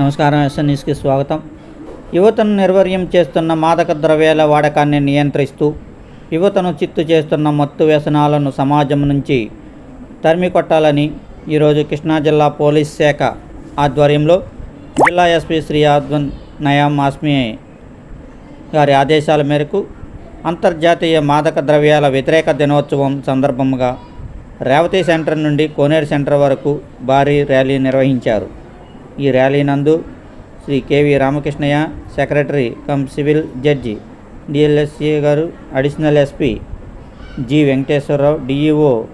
నమస్కారం ఎస్ఎన్ఎస్కి స్వాగతం. యువతను నిర్వర్యం చేస్తున్న మాదక ద్రవ్యాల వాడకాన్ని నియంత్రిస్తూ యువతను చిత్తు చేస్తున్న మత్తు వ్యసనాలను సమాజం నుంచి తరిమి కొట్టాలని ఈరోజు కృష్ణా జిల్లా పోలీస్ శాఖ ఆధ్వర్యంలో జిల్లా ఎస్పీ శ్రీ ఆద్వన్ నయామ్ ఆస్మి గారి ఆదేశాల మేరకు అంతర్జాతీయ మాదక ద్రవ్యాల వ్యతిరేక దినోత్సవం సందర్భంగా రేవతి సెంటర్ నుండి కోనేరు సెంటర్ వరకు భారీ ర్యాలీ నిర్వహించారు. ఈ ర్యాలీ నందు Shri KV Ramakrishnaiah secretary cum civil judge DLSA గారు additional SP G Venkateswara Rao DEO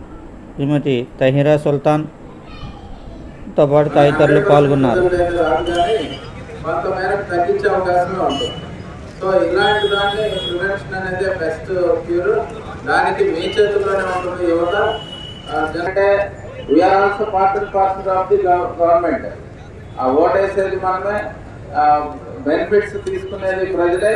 Shrimati Tahira సుల్తాన్తో పాటు తదితరులు పాల్గొన్నారు. కొంత మేరకు తగ్గించే అవకాశమే ఉంటుంది. సో ఇలాంటి దాన్ని ప్రివెన్షన్ అనేది బెస్ట్ క్యూర్. దానికి మీ చేతుల్లోనే ఉంటుంది యువత. ఆ, we are also part and parcel of the government ఆ ఓటేసేది మనమే బెనిఫిట్స్ తీసుకునేది ప్రజలే.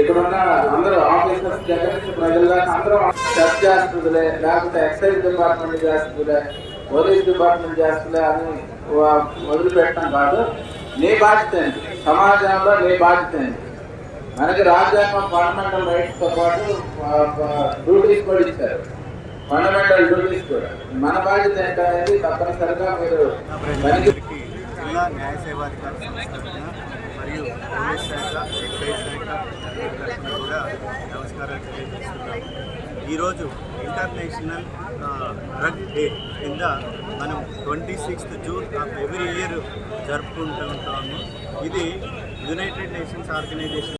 ఇక్కడ ఉన్న అందరూ ఆఫీసర్స్ దగ్గర నుంచి ప్రజల అందరూ చెక్ చేస్తుందిలే లేకపోతే ఎక్సైజ్ డిపార్ట్మెంట్ చేస్తుందిలే పోలీస్ డిపార్ట్మెంట్ చేస్తుందిలే అని వదిలిపెట్టడం కాదు. నీ బాధ్యత ఏంటి? సమాజంలో నీ బాధ్యత ఏంటి? మనకి రాజ్యాంగం ఫండమెంటల్ రైట్స్తో పాటు డ్యూటీస్ కూడా ఇచ్చారు. ఫండమెంటల్ డ్యూటీస్ కూడా. మన బాధ్యత ఏంటనేది తప్పనిసరిగా మీరు అందరికీ జిల్లా న్యాయ సేవాధికార సంస్థ మరియు పోలీస్ శాఖ ఎక్సైజ్ శాఖ కూడా నమస్కారాలు తెలియజేస్తున్నాము. ఈరోజు ఇంటర్నేషనల్ డ్రగ్ డే కింద మనం twenty sixth June of every year జరుపుకుంటూ ఉంటాము. ఇది యునైటెడ్ నేషన్స్ ఆర్గనైజేషన్